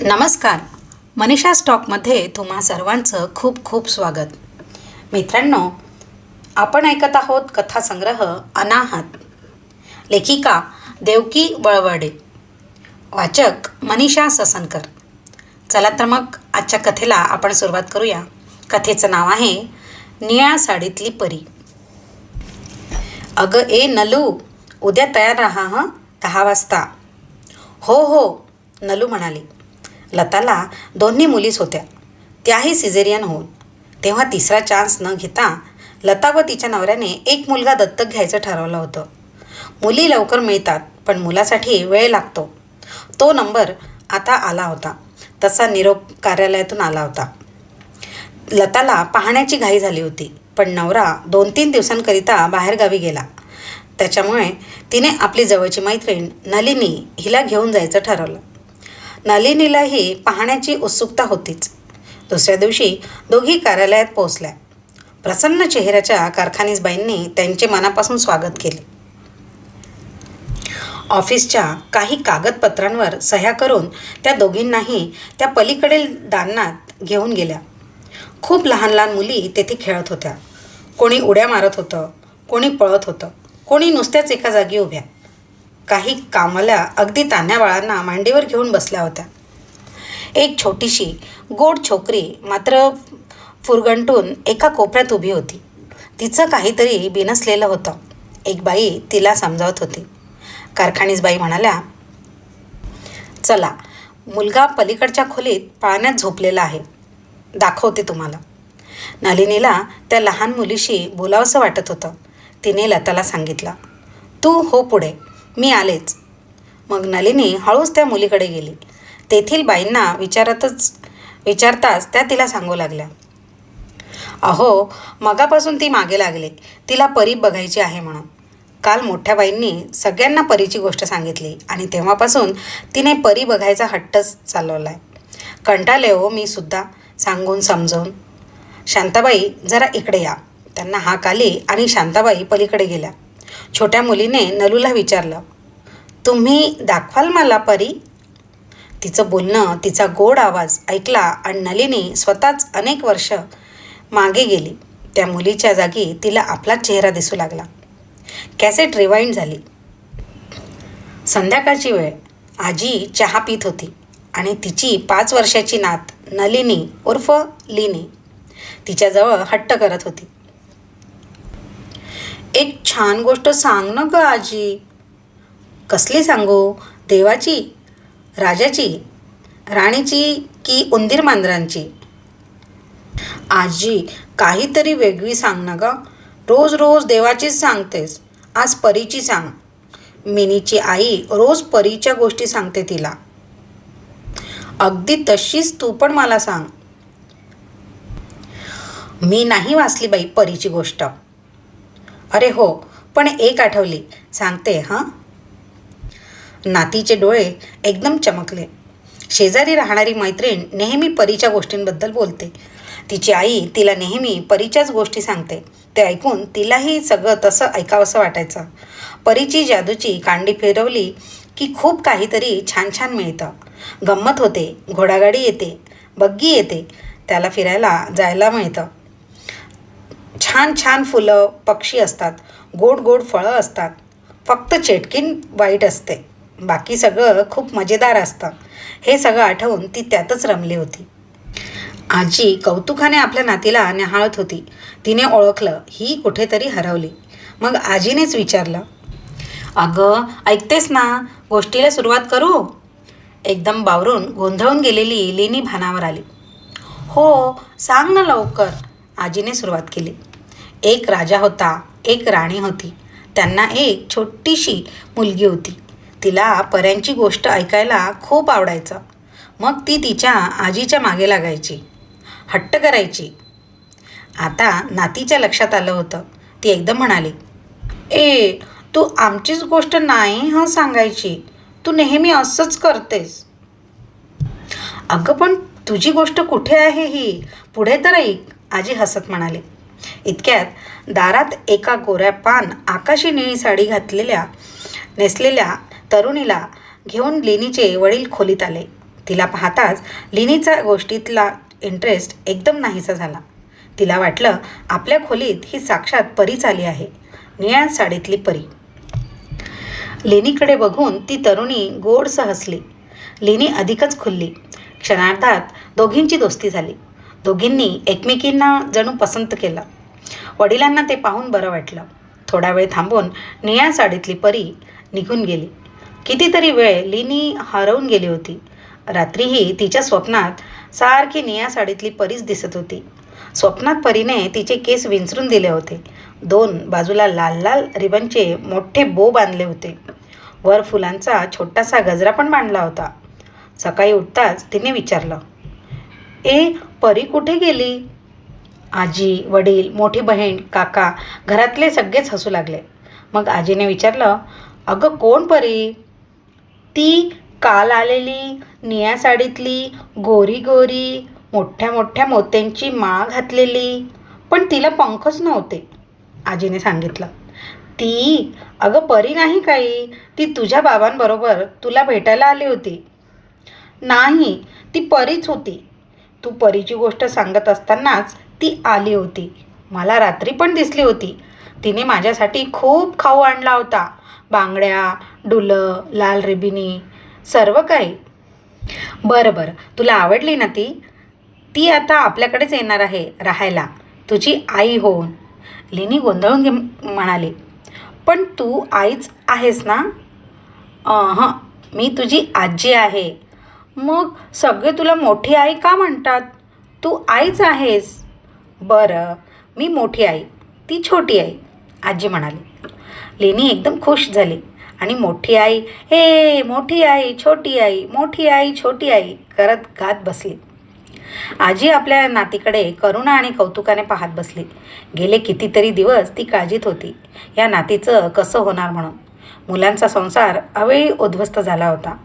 नमस्कार. मनीषा स्टॉकमध्ये तुम्हा सर्वांचं खूप खूप स्वागत. मित्रांनो आपण ऐकत आहोत कथासंग्रह अनाहत. लेखिका देवकी वळवडे. वाचक मनीषा ससनकर. चला तर मग आजच्या कथेला आपण सुरुवात करूया. कथेचं नाव आहे निळ्या साडीतली परी. अगं ए नलू उद्या तयार राहा हं? दहा वाजता. हो हो नलू म्हणाली. लताला दोन्ही मुलीच होत्या. त्याही सिझेरियन होऊन. तेव्हा तिसरा चान्स न घेता लता व तिच्या नवऱ्याने एक मुलगा दत्तक घ्यायचं ठरवलं होतं. मुली लवकर मिळतात पण मुलासाठी वेळ लागतो. तो नंबर आता आला होता. तसा निरोप कार्यालयातून आला होता. लताला पाहण्याची घाई झाली होती पण नवरा दोन तीन दिवसांकरिता बाहेरगावी गेला. त्याच्यामुळे तिने आपली जवळची मैत्रीण नलिनी हिला घेऊन जायचं ठरवलं. नलिनीलाही पाहण्याची उत्सुकता होतीच. दुसऱ्या दिवशी दोघी कार्यालयात पोहोचल्या. प्रसन्न चेहऱ्याच्या कारखानीसबाईंनी त्यांचे मनापासून स्वागत केले. ऑफिसच्या काही कागदपत्रांवर सह्या करून त्या दोघींनाही त्या पलीकडील दालनात घेऊन गेल्या. खूप लहान लहान मुली तेथे खेळत होत्या. कोणी उड्या मारत होतं कोणी पळत होतं कोणी नुसत्याच एका जागी उभ्या. काही कामाला अगदी तान्या बाळांना मांडीवर घेऊन बसल्या होत्या. एक छोटीशी गोड छोकरी मात्र फुरगंटून एका कोपऱ्यात उभी होती. तिचं काहीतरी बिनसलेलं होतं. एक बाई तिला समजावत होती. कारखानीस बाई म्हणाल्या चला मुलगा पलीकडच्या खोलीत पाळण्यात झोपलेला आहे. दाखवते तुम्हाला. नलिनीला त्या लहान मुलीशी बोलावंसं वाटत होतं. तिने लताला सांगितलं तू हो पुढे. मी आलेच. मग नलिनी हळूच त्या मुलीकडे गेली. तेथील बाईंना विचारतच विचारताच त्या तिला सांगू लागल्या. अहो मगापासून ती मागे लागली. तिला परी बघायची आहे म्हणून. काल मोठ्या बाईंनी सगळ्यांना परीची गोष्ट सांगितली आणि तेव्हापासून तिने परी बघायचा हट्टच चालवला आहे कंटाले हो मी सुद्धा सांगून समजावून. शांताबाई जरा इकडे या. त्यांना हाक आली आणि शांताबाई पलीकडे गेल्या. छोट्या मुलीने नलूला विचारलं तुम्ही दाखवाल मला परी? तिचं बोलणं तिचा गोड आवाज ऐकला आणि नलिनी स्वतःच अनेक वर्ष मागे गेली. त्या मुलीच्या जागी तिला आपलाच चेहरा दिसू लागला. कॅसेट रिवाइंड झाली. संध्याकाळची वेळ. आजी चहा पित होती आणि तिची पाच वर्षाची नात नलिनी उर्फ लिनी. तिच्याजवळ हट्ट करत होती. एक छान गोष्ट सांग ना ग आजी. कसली सांगू? देवाची? राजाची? राणीची की उंदीर मांजरांची? आजी काहीतरी वेगळी सांग ना ग. रोज रोज देवाचीच सांगतेस. आज परीची सांग. मिनीची आई रोज परीच्या गोष्टी सांगते तिला. अगदी तशीच तू पण मला सांग. मी नाही वाचली बाई परीची गोष्ट. अरे हो पण एक आठवली. सांगते हां? नातीचे डोळे एकदम चमकले. शेजारी राहणारी मैत्रीण नेहमी परीच्या गोष्टींबद्दल बोलते. तिची आई तिला नेहमी परीच्याच गोष्टी सांगते. ते ऐकून तिलाही सगळं तसं ऐकावंसं वाटायचं. परीची जादूची कांडी फिरवली की खूप काहीतरी छान छान मिळतं. गंमत होते घोडागाडी येते बग्गी येते त्याला फिरायला जायला मिळतं. छान छान फुलं पक्षी असतात. गोड गोड फळं असतात. फक्त चेटकीन वाईट असते. बाकी सगळं खूप मजेदार असतं. हे सगळं आठवून ती त्यातच रमली होती. आजी कौतुकाने आपल्या नातीला निहाळत होती. तिने ओळखलं ही कुठेतरी हरवली. मग आजीनेच विचारलं अगं ऐकतेस ना गोष्टीला सुरुवात करू? एकदम बावरून गोंधळून गेलेली लेणी भानावर आली. हो सांग ना लवकर आजीने सुरुवात केली. एक राजा होता एक राणी होती. त्यांना एक छोटीशी मुलगी होती. तिला पऱ्यांची गोष्ट ऐकायला खूप आवडायचं. मग ती तिच्या आजीच्या मागे लागायची. हट्ट करायची. आता नातीच्या लक्षात आलं होतं. ती एकदम म्हणाली ए तू आमचीच गोष्ट नाही हं सांगायची. तू नेहमी असंच करतेस. अगं पण तुझी गोष्ट कुठे आहे ही? पुढे तर ऐक आजी हसत म्हणाली. इतक्यात दारात एका गोऱ्या पान आकाशी निळी साडी घातलेल्या नेसलेल्या तरुणीला घेऊन लिनीचे वडील खोलीत आले. तिला पाहताच लिनीचा गोष्टीतला इंटरेस्ट एकदम नाहीसा झाला. तिला वाटलं आपल्या खोलीत ही साक्षात परीच आली आहे निळ्या साडीतली परी. लेणीकडे बघून ती तरुणी गोडसं हसली. लेणी अधिकच खुलली. क्षणार्धात दोघींची दोस्ती झाली. दोघींनी एकमेकींना जणू पसंत केलं. वडिलांना ते पाहून बरं वाटलं. थोडा वेळ थांबून निळ्या साडीतली परी निघून गेली. कितीतरी वेळ लिनी हरवून गेली होती. रात्रीही तिच्या स्वप्नात सारखी निळ्या साडीतली परीच दिसत होती. स्वप्नात परीने तिचे केस विंचरून दिले होते. दोन बाजूला लाल लाल रिबनचे मोठे बो बांधले होते. वर फुलांचा छोटासा गजरा पण बांधला होता. सकाळी उठताच तिने विचारलं ए परी कुठे गेली? आजी वडील मोठी बहीण काका घरातले सगळेच हसू लागले. मग आजीने विचारलं अगं कोण परी? ती काल आलेली निळ्या साडीतली गोरी गोरी मोठ्या मोठ्या मोत्यांची माळ घातलेली पण तिला पंखच नव्हते. आजीने सांगितलं ती अगं परी नाही काही. ती तुझ्या बाबांबरोबर तुला भेटायला आली होती. नाही ती परीच होती. तू परीची गोष्ट सांगत असतानाच ती आली होती. मला रात्री पण दिसली होती. तिने माझ्यासाठी खूप खाऊ आणला होता. बांगड्या डुलं लाल रिबिनी सर्व काही. बरं बरं. तुला आवडली ना ती? ती आता आपल्याकडेच येणार आहे राहायला. तुझी आई होऊन. लिनी गोंधळून घे म्हणाली. पण तू आईच आहेस ना? हां. मी तुझी आजी आहे. मग सगळे तुला मोठी आई का म्हणतात? तू आईच आहेस. बरं मी मोठी आई ती छोटी आई आजी म्हणाली. लेनी एकदम खुश झाली. आणि मोठी आई हे मोठी आई छोटी आई मोठी आई छोटी आई करत गात बसली. आजी आपल्या नातीकडे करुणा आणि कौतुकाने पाहत बसली. गेले कितीतरी दिवस ती काळजीत होती. या नातीचं कसं होणार म्हणून? मुलांचा संसार अवेळी उद्ध्वस्त झाला होता.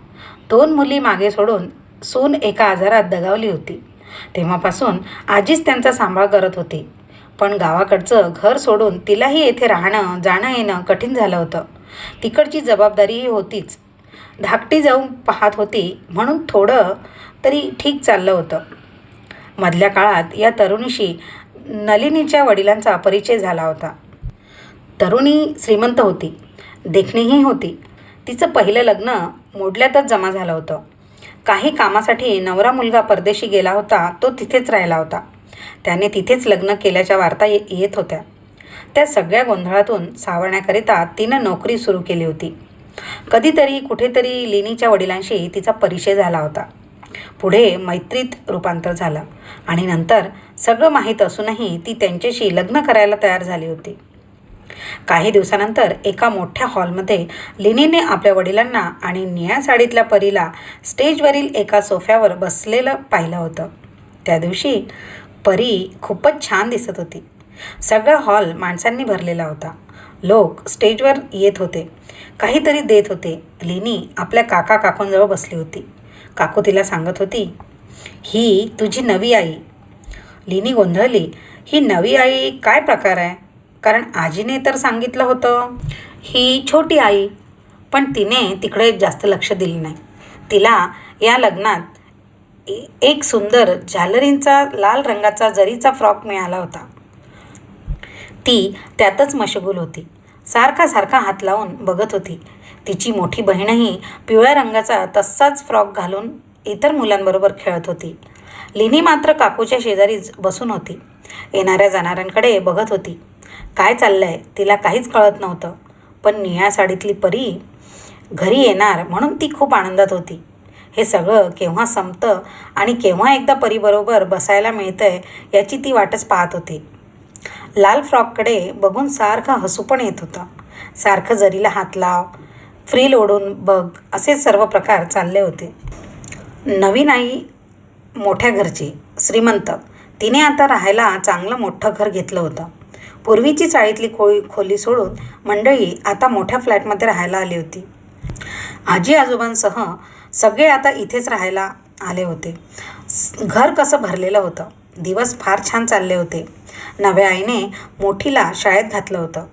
दोन मुली मागे सोडून सून एका आजारात दगावली होती. तेव्हापासून आजीच त्यांचा सांभाळ करत होती. पण गावाकडचं घर सोडून तिलाही येथे राहणं जाणं येणं कठीण झालं होतं. तिकडची जबाबदारीही होतीच. धाकटी जाऊन पाहत होती म्हणून थोडं तरी ठीक चाललं होतं. मधल्या काळात या तरुणीशी नलिनीच्या वडिलांचा परिचय झाला होता. तरुणी श्रीमंत होती. देखणीही होती. तिचं पहिलं लग्न मोडल्यातच जमा झालं होतं. काही कामासाठी नवरा मुलगा परदेशी गेला होता तो तिथेच राहिला होता. त्याने तिथेच लग्न केल्याच्या वार्ता ये येत होत्या. त्या सगळ्या गोंधळातून सावरण्याकरिता तिनं नोकरी सुरू केली होती. कधीतरी कुठेतरी लिनीच्या वडिलांशी तिचा परिचय झाला होता. पुढे मैत्रीत रूपांतर झालं आणि नंतर सगळं माहीत असूनही ती त्यांच्याशी लग्न करायला तयार झाली होती. काही दिवसानंतर एका मोठ्या हॉलमध्ये लिनीने आपल्या वडिलांना आणि निळ्या साडीतल्या परीला स्टेजवरील एका सोफ्यावर बसलेलं पाहिलं होतं. त्या दिवशी परी खूपच छान दिसत होती. सगळा हॉल माणसांनी भरलेला होता. लोक स्टेजवर येत होते. काहीतरी देत होते. लिनी आपल्या काका काकूंजवळ बसली होती. काकू तिला सांगत होती ही तुझी नवी आई. लिनी गोंधळली ही नवी आई काय प्रकार आहे? कारण आजीने तर सांगितलं होतं ही छोटी आई. पण तिने तिकडे जास्त लक्ष दिलं नाही. तिला या लग्नात ए- एक सुंदर झालरींचा लाल रंगाचा जरीचा फ्रॉक मिळाला होता. ती त्यातच मशगूल होती. सारखा सारखा हात लावून बघत होती. तिची मोठी बहीणही पिवळ्या रंगाचा तसाच फ्रॉक घालून इतर मुलांबरोबर खेळत होती. लिनी मात्र काकूच्या शेजारीच बसून होती. येणाऱ्या जाणाऱ्यांकडे बघत होती. काय चाललं आहे तिला काहीच कळत नव्हतं. पण निळ्या साडीतली परी घरी येणार म्हणून ती खूप आनंदात होती. हे सगळं केव्हा संपतं आणि केव्हा एकदा परीबरोबर बसायला मिळतं आहे याची ती वाटच पाहत होती. लाल फ्रॉककडे बघून सारखं हसू पण येत होतं. सारखं जरीला हात लाव फ्रील ओढून बघ असे सर्व प्रकार चालले होते. नवीन आई मोठ्या घरची श्रीमंत. तिने आता राहायला चांगलं मोठं घर घेतलं होतं. पूर्वीची चाळीतली खोळी खोली सोडून मंडळी आता मोठ्या फ्लॅटमध्ये राहायला आली होती. आजी आजोबांसह सगळे आता इथेच राहायला आले होते. घर कसं भरलेलं होतं? दिवस फार छान चालले होते. नव्या आईने मोठीला शाळेत घातलं होतं.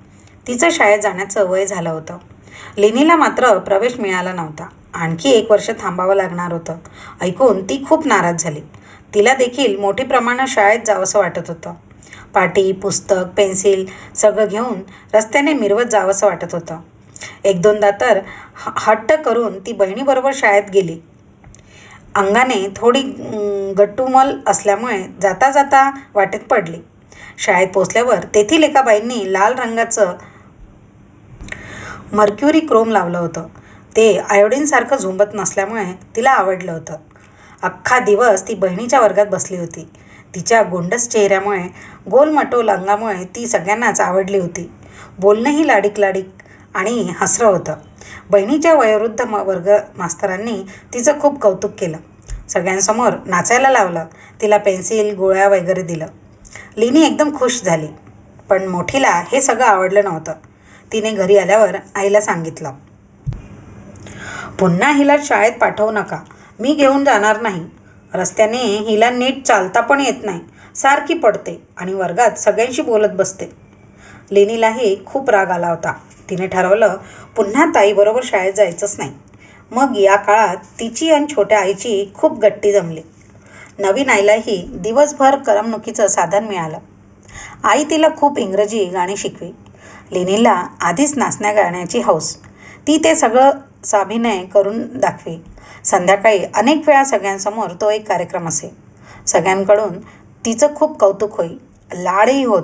तिचं शाळेत जाण्याचं वय झालं होतं. लेनीला मात्र प्रवेश मिळाला नव्हता. आणखी एक वर्ष थांबावं लागणार होतं. ऐकून ती खूप नाराज झाली. तिला देखील मोठी प्रमाणात शाळेत जावंसं वाटत होतं. पाटी पुस्तक पेन्सिल सगळं घेऊन रस्त्याने मिरवत जावंसं वाटत होतं. एक दोनदा तर ह हट्ट करून ती बहिणीबरोबर शाळेत गेली. अंगाने थोडी गट्टूमल गट्टुमल असल्यामुळे जाता जाता वाटेत पडली. शाळेत पोचल्यावर तेथील एका बाईंनी लाल रंगाचं मर्क्युरी क्रोम लावलं होतं. ते आयोडीनसारखं झुंबत नसल्यामुळे तिला आवडलं होतं. अख्खा दिवस ती बहिणीच्या वर्गात बसली होती. तिच्या गोंडस चेहऱ्यामुळे गोलमटोल अंगामुळे ती सगळ्यांनाच आवडली होती. बोलणंही लाडीक लाडीक आणि हसरं होतं. बहिणीच्या वयोवृद्ध म वर्ग मास्तरांनी तिचं खूप कौतुक केलं. सगळ्यांसमोर नाचायला लावलं. तिला पेन्सिल गोळ्या वगैरे दिलं. लिनी एकदम खुश झाली. पण मोठीला हे सगळं आवडलं नव्हतं. तिने घरी आल्यावर आईला सांगितलं पुन्हा हिला शाळेत पाठवू नका. मी घेऊन जाणार नाही. रस्त्याने हिला नीट चालता पण येत नाही. सारखी पडते आणि वर्गात सगळ्यांशी बोलत बसते. लेनीलाही खूप राग आला होता. तिने ठरवलं पुन्हा ताईबरोबर शाळेत जायचंच नाही. मग या काळात तिची आणि छोट्या आईची खूप गट्टी जमली. नवीन आईलाही दिवसभर करमणुकीचं साधन मिळालं. आई तिला खूप इंग्रजी गाणी शिकवी. लेनीला आधीच नाचण्या गाण्याची हौस. ती ते सगळं साभिनय करून दाखवी. संध्याकाळी अनेक वेळा सगळ्यांसमोर तो एक कार्यक्रम असे. सगळ्यांकडून तिचं खूप कौतुक होई. लाडही होत.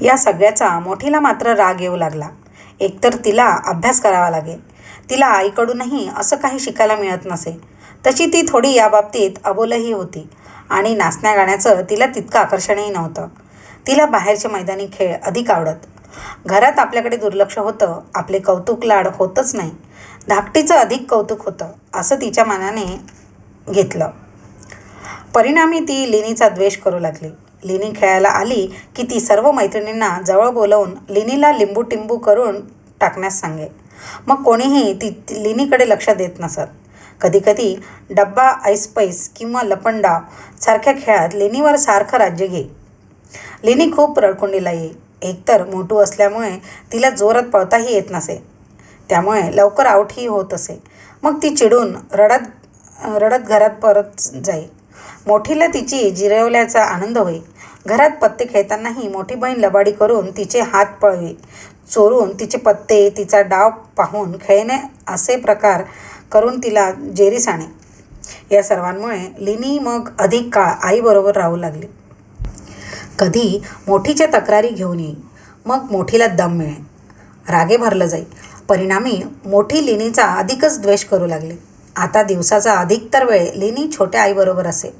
या सगळ्याचा मोठीला मात्र राग येऊ लागला. एकतर तिला अभ्यास करावा लागेल. तिला आईकडूनही असं काही शिकायला मिळत नसे. तशी ती थोडी याबाबतीत अबोलही होती आणि नाचण्या गाण्याचं तिला तितकं आकर्षणही नव्हतं. तिला बाहेरचे मैदानी खेळ अधिक आवडत. घरात आपल्याकडे दुर्लक्ष होतं आपले कौतुक लाड होतच नाही. धाकटीचं अधिक कौतुक होतं असं तिच्या मनाने घेतलं. परिणामी ती लिनीचा द्वेष करू लागली. लिनी खेळायला आली की ती सर्व मैत्रिणींना जवळ बोलवून लिनीला लिंबू टिंबू करून टाकण्यास सांगे. मग कोणीही ती लिनीकडे लक्ष देत नसत. कधीकधी डब्बा ऐसपैस किंवा लपंडाव सारख्या खेळात लेणीवर सारखं राज्य घे. लेणी खूप रडकुंडीला येई. एकतर मोठू असल्यामुळे तिला जोरात पळताही येत नसे. त्यामुळे लवकर आऊटही होत असे. मग ती चिडून रडत रडत घरात परत जाई. मोठीला तिची जिरवल्याचा आनंद होई. घरात पत्ते खेळतानाही मोठी बहीण लबाडी करून तिचे हात पळवी. चोरून तिचे पत्ते तिचा डाव पाहून खेळणे असे प्रकार करून तिला जेरीस आणे. या सर्वांमुळे लिनी मग अधिक काळ आईबरोबर राहू लागली. कधी मोठीच्या तक्रारी घेऊन येईल मग मोठीला दम मिळे रागे भरलं जाई. परिणामी मोठी लिनीचा अधिकच द्वेष करू लागले. आता दिवसाचा अधिकतर वेळ लिनी छोट्या आईबरोबर असे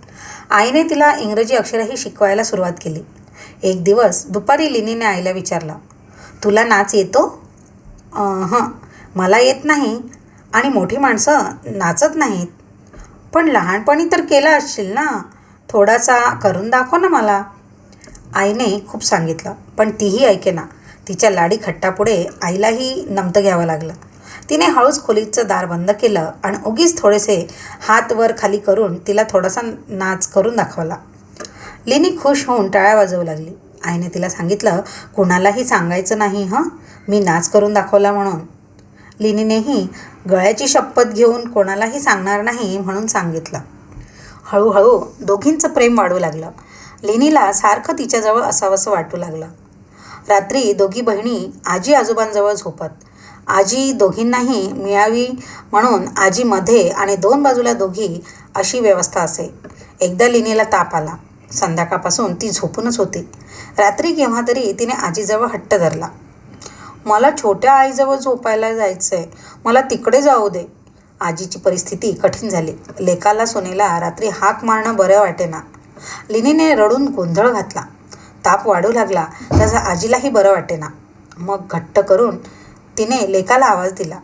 आईने तिला इंग्रजी अक्षरही शिकवायला सुरुवात केली. एक दिवस दुपारी लिनीने आईला विचारला तुला नाच येतो? हां. मला येत नाही. आणि मोठी माणसं नाचत नाहीत. पण लहानपणी तर केलं असशील ना? थोडासा करून दाखव ना मला. आईने खूप सांगितलं पण तीही ऐकेना. तिच्या लाडी खट्टापुढे आईलाही नमतं घ्यावं लागलं. तिने हळूच खोलीचं दार बंद केलं आणि उगीच थोडेसे हात वर खाली करून तिला थोडासा नाच करून दाखवला. लिनी खुश होऊन टाळ्या वाजवू लागली. आईने तिला सांगितलं कुणालाही सांगायचं नाही हं? मी नाच करून दाखवला म्हणून. लिनीनेही गळ्याची शपथ घेऊन कोणालाही सांगणार नाही म्हणून सांगितलं. हळूहळू दोघींचं प्रेम वाढू लागलं. लेणीला सारखं तिच्याजवळ असावंसं वाटू लागलं. रात्री दोघी बहिणी आजी आजोबांजवळ झोपत. आजी दोघींनाही मिळावी म्हणून आजी मध्ये आणि दोन बाजूला दोघी अशी व्यवस्था असे. एकदा लिनीला ताप आला. संध्याकाळपासून ती झोपूनच होती. रात्री केव्हा तरी तिने आजीजवळ हट्ट धरला. मला छोट्या आईजवळ झोपायला जायचं आहे मला तिकडे जाऊ दे. आजीची परिस्थिती कठीण झाली. लेकाला सोनेला रात्री हाक मारणं बरं वाटेना. लिनीने रडून गोंधळ घातला. ताप वाढू लागला त्याचा आजीलाही बरं वाटेना. मग घट्ट करून तिने लेकाला आवाज दिला.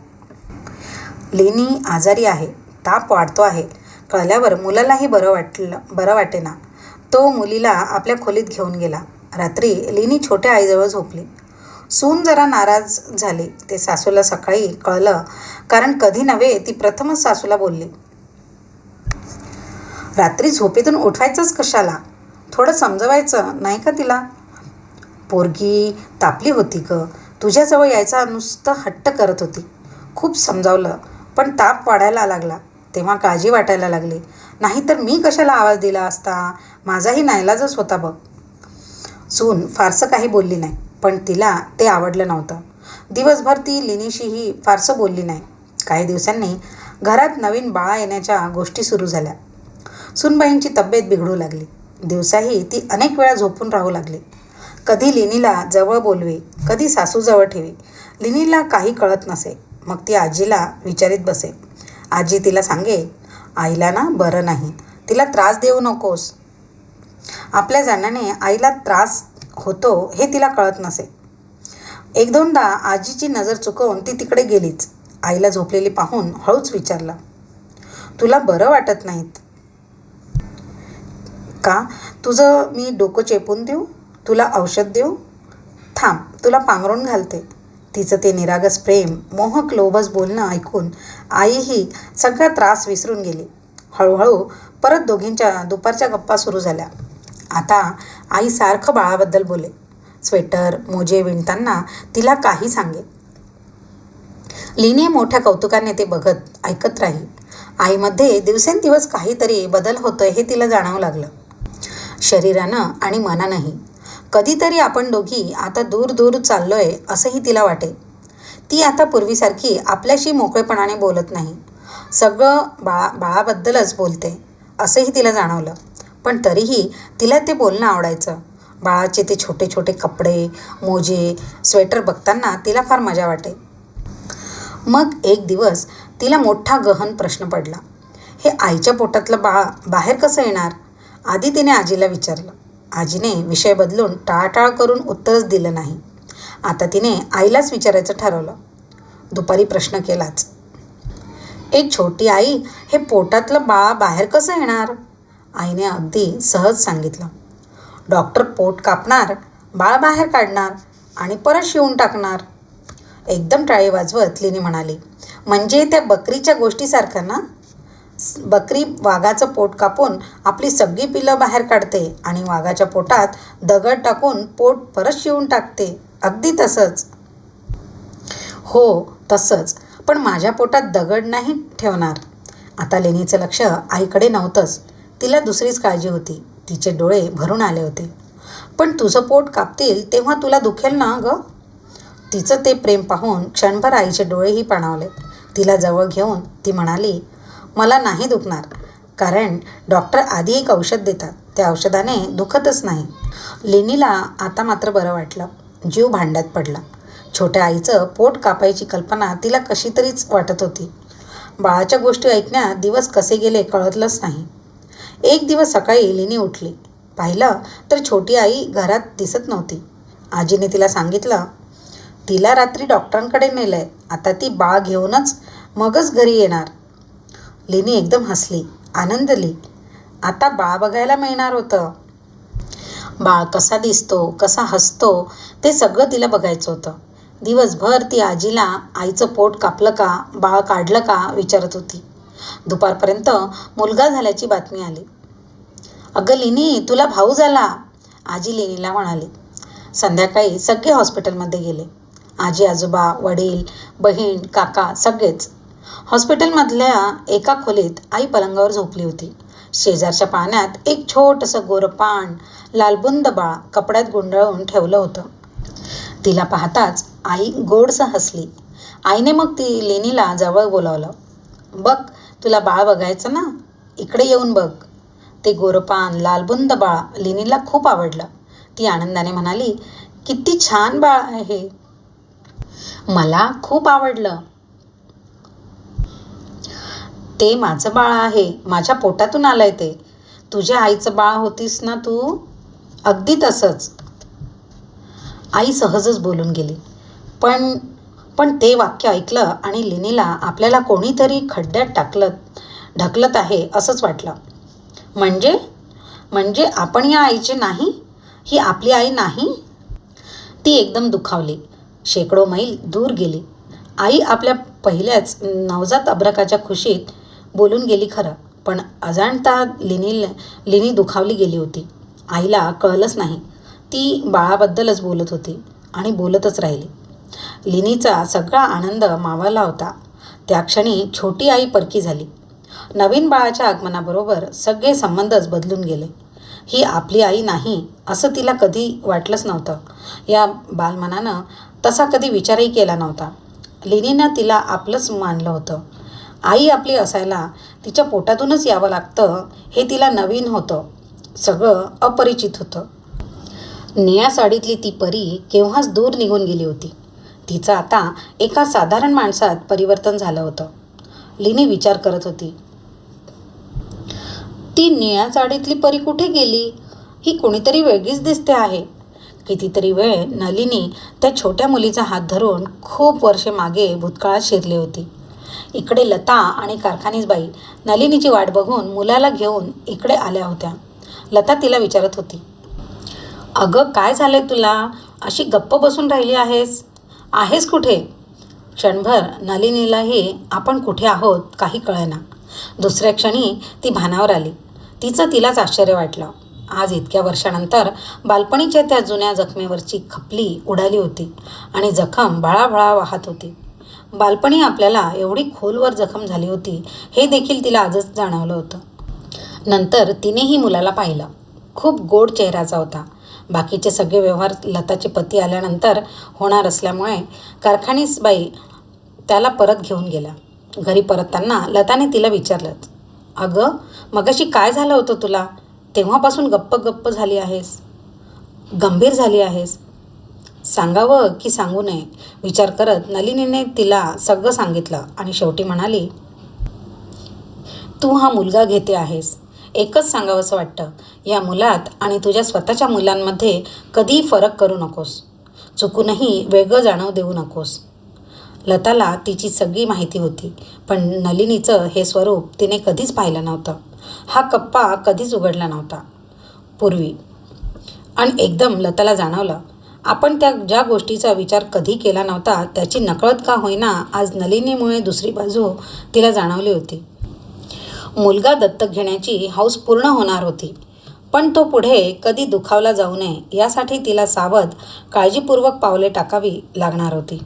लिनी आजारी आहे ताप वाढतो आहे. कळल्यावर मुलालाही बरं वाटलं बरं वाटेना. तो मुलीला आपल्या खोलीत घेऊन गेला. रात्री लिनी छोट्या आईजवळ झोपली. सून जरा नाराज झाली. ते सासूला सकाळी कळलं. कारण कधी नव्हे ती प्रथमच सासूला बोलली. रात्री झोपेतून उठवायचंच कशाला? थोडं समजवायचं नाही का तिला? पोरगी तापली होती ग. तुझ्याजवळ यायचा नुसतं हट्ट करत होती. खूप समजावलं पण ताप वाढायला लागला. तेव्हा काळजी वाटायला लागली. नाहीतर मी कशाला आवाज दिला असता? माझाही नाईलाजच होता बघ. सून फारसं काही बोलली नाही पण तिला ते आवडलं नव्हतं. दिवसभर ती लिनीशीही फारसं बोलली नाही. काही दिवसांनी घरात नवीन बाळा येण्याच्या गोष्टी सुरू झाल्या. सुनबाईंची तब्येत बिघडू लागली. दिवसाही ती अनेक वेळा झोपून राहू लागली. कधी लिनीला जवळ बोलवे कधी सासूजवळ ठेवी. लिनीला काही कळत नसे. मग ती आजीला विचारित बसे. आजी तिला सांगे आईला ना बरं नाही. तिला त्रास देऊ नकोस. आपल्या जाण्याने आईला त्रास होतो हे तिला कळत नसे. एक दोनदा आजीची नजर चुकवून ती तिकडे गेलीच. आईला झोपलेली पाहून हळूच विचारला तुला बरं वाटत नाहीत? का? तुझं मी डोकं चेपून देऊ? तुला औषध देऊ? थांब तुला पांघरून घालते. तिचं ते निरागस प्रेम मोहक लोभस बोलणं ऐकून आईही सगळा त्रास विसरून गेली. हळूहळू परत दोघींच्या दुपारच्या गप्पा सुरू झाल्या. आता आई सारखं बाळाबद्दल बोले. स्वेटर मोजे विणताना तिला काही सांगे. लिने मोठ्या कौतुकाने ते बघत ऐकत राही. आईमध्ये दिवसेंदिवस काहीतरी बदल होतोय हे तिला जाणावं लागलं. शरीरानं आणि मनानंही. कधीतरी आपण दोघी आता दूर दूर चाललोय असंही तिला वाटे. ती आता पूर्वीसारखी आपल्याशी मोकळेपणाने बोलत नाही. सगळं बाळा बाळाबद्दलच बोलते असंही तिला जाणवलं. पण तरीही तिला ते बोलणं आवडायचं. बाळाचे ते छोटे छोटे कपडे मोजे स्वेटर बघताना तिला फार मजा वाटे. मग एक दिवस तिला मोठा गहन प्रश्न पडला. हे आईच्या पोटातलं बाळ बाहेर कसं येणार? आधी तिने आजीला विचारलं. आजीने विषय बदलून टाळाटाळ करून उत्तरच दिलं नाही. आता तिने आईलाच विचारायचं ठरवलं. दुपारी प्रश्न केलाच. एक छोटी आई हे पोटातलं बाळ बाहेर कसं येणार? आईने अगदी सहज सांगितलं. डॉक्टर पोट कापणार बाळ बाहेर काढणार आणि परत शिवून टाकणार. एकदम टाळी वाजवत लिनी म्हणाली. म्हणजे त्या बकरीच्या गोष्टीसारखं ना? बकरी वाघाचं पोट कापून आपली सगळी पिलं बाहेर काढते आणि वाघाच्या पोटात दगड टाकून पोट परत शिवून टाकते. अगदी तसंच. हो तसंच. पण माझ्या पोटात दगड नाही ठेवणार. आता लेणीचं लक्ष आईकडे नव्हतंच. तिला दुसरीच काळजी होती. तिचे डोळे भरून आले होते. पण तुझं पोट कापतील तेव्हा तुला दुखेल ना गं? तिचं ते प्रेम पाहून क्षणभर आईचे डोळेही पाणावले. तिला जवळ घेऊन ती म्हणाली मला नाही दुखणार. कारण डॉक्टर आधी एक औषध देतात. त्या औषधाने दुखतच नाही. लेनीला आता मात्र बरं वाटलं. जीव भांड्यात पडला. छोट्या आईचं पोट कापायची कल्पना तिला कशी तरीच वाटत होती. बाळाच्या गोष्टी ऐकण्यात दिवस कसे गेले कळतलंच नाही. एक दिवस सकाळी लेणी उठली. पाहिलं तर छोटी आई घरात दिसत नव्हती. आजीने तिला सांगितलं तिला रात्री डॉक्टरांकडे नेलंय. आता ती बाळ घेऊनच मगच घरी येणार. लेणी एकदम हसली. आनंदली. आता बाळ बघायला मिळणार होतं. बाळ कसा दिसतो कसा हसतो ते सगळं तिला बघायचं होतं. दिवसभर ती आजीला आईचं पोट कापलं का बाळ काढलं का विचारत होती. दुपारपर्यंत मुलगा झाल्याची बातमी आली. अगं लिनी तुला भाऊ झाला. आजी लिनीला म्हणाली. संध्याकाळी सगळे हॉस्पिटलमध्ये गेले. आजी आजोबा वडील बहीण काका सगळेच. हॉस्पिटलमधल्या एका खोलीत आई पलंगावर झोपली होती. शेजारच्या पाण्यात एक छोटंसं गोरपान लालबुंद बाळ कपड्यात गुंडाळून ठेवलं होतं. तिला पाहताच आई गोडसं हसली. आईने मग ती लेणीला जवळ बोलावलं. बघ तुला बाळ बघायचं ना? इकडे येऊन बघ. ते गोरपान लालबुंद बाळ लेणीला खूप आवडलं. ती आनंदाने म्हणाली किती छान बाळ आहे मला खूप आवडलं. ते माझं बाळ आहे. माझ्या पोटातून आलंय ते. तुझ्या आईचं बाळ होतीस ना तू? अगदी तसंच. आई सहजच बोलून गेली. पण पण ते वाक्य ऐकलं आणि लिनीला आपल्याला कोणीतरी खड्ड्यात टाकलं ढकलत आहे असंच वाटलं. म्हणजे? म्हणजे आपण या आईचे नाही? ही आपली आई नाही? ती एकदम दुखावली. शेकडो मैल दूर गेली. आई आपल्या पहिल्याच नवजात अब्रकाच्या खुशीत बोलून गेली खरं पण अजाणता लिनी लिनी दुखावली गेली होती. आईला कळलंच नाही. ती बाळाबद्दलच बोलत होती आणि बोलतच राहिली. लिनीचा सगळा आनंद मावळला होता. त्या क्षणी छोटी आई परकी झाली. नवीन बाळाच्या आगमनाबरोबर सगळे संबंधच बदलून गेले. ही आपली आई नाही असं तिला कधी वाटलंच नव्हतं. या बालमनानं तसा कधी विचारही केला नव्हता. लिनीनं तिला आपलंच मानलं होतं. आई आपली असायला तिच्या पोटातूनच यावं लागतं हे तिला नवीन होतं. सगळं अपरिचित होतं. निळ्या साडीतली ती परी केव्हाच दूर निघून गेली होती. तिचं आता एका साधारण माणसात परिवर्तन झालं होतं. लिनी विचार करत होती. ती निळ्या साडीतली परी कुठे गेली? ही कोणीतरी वेगळीच दिसते आहे. कितीतरी वेळ नलिनी त्या छोट्या मुलीचा हात धरून खूप वर्षे मागे भूतकाळात शिरली होती. इकडे लता आणि कारखानीसबाई नलिनीची वाट बघून मुलाला घेऊन इकडे आल्या होत्या. लता तिला विचारत होती अगं काय झालंय तुला? अशी गप्प बसून राहिली आहेस? आहेस कुठे? क्षणभर नलिनीलाही आपण कुठे आहोत काही कळेना. दुसऱ्या क्षणी ती भानावर आली. तिचं तिलाच आश्चर्य वाटलं. आज इतक्या वर्षानंतर बालपणीच्या त्या जुन्या जखमेवरची खपली उडाली होती आणि जखम भळाभळा वाहत होती. बालपणी आपल्याला एवढी खोलवर जखम झाली होती हे देखील तिला आजच जाणवलं होतं. नंतर तिनेही मुलाला पाहिलं. खूप गोड चेहऱ्याचा होता. बाकीचे सगळे व्यवहार लताचे पती आल्यानंतर होणार असल्यामुळे कारखानीसबाई त्याला परत घेऊन गेला घरी परतताना लताने तिला विचारलंच अगं मगाशी काय झालं होतं तुला? तेव्हापासून गप्प गप्प झाली आहेस? गंभीर झाली आहेस? सांगावं की सांगू नये? विचार करत नलिनीने तिला सगळं सांगितलं आणि शेवटी म्हणाली तू हा मुलगा घेते आहेस. एकच सांगावंसं वाटतं. या मुलात आणि तुझ्या स्वतःच्या मुलांमध्ये कधीही फरक करू नकोस. चुकूनही वेगळं जाणव देऊ नकोस. लताला तिची सगळी माहिती होती पण नलिनीचं हे स्वरूप तिने कधीच पाहिलं नव्हतं. हा कप्पा कधीच उघडला नव्हता. पूर्वी. आणि एकदम लताला जाणवलं आपण त्या ज्या गोष्टीचा विचार कधी केला नव्हता त्याची नकळत का होईना आज नलिनीमुळे दुसरी बाजू तिला जाणवली होती. मुलगा दत्तक घेण्याची हौस पूर्ण होणार होती पण तो पुढे कधी दुखावला जाऊ नये यासाठी तिला सावध काळजीपूर्वक पावले टाकावी लागणार होती.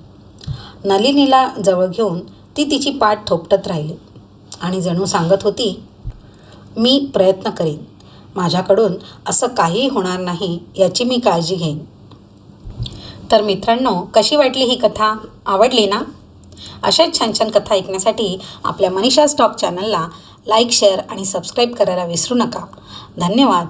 नलिनीला जवळ घेऊन ती तिची पाठ थोपटत राहिली आणि जणू सांगत होती मी प्रयत्न करीन. माझ्याकडून असं काहीही होणार नाही याची मी काळजी घेईन. तर मित्रांनो कशी वाटली ही कथा? आवडली ना? अशाच छान छान कथा ऐकण्यासाठी आपल्या मनीषा स्टॉक चॅनलला लाईक शेअर आणि सबस्क्राईब करायला विसरू नका. धन्यवाद.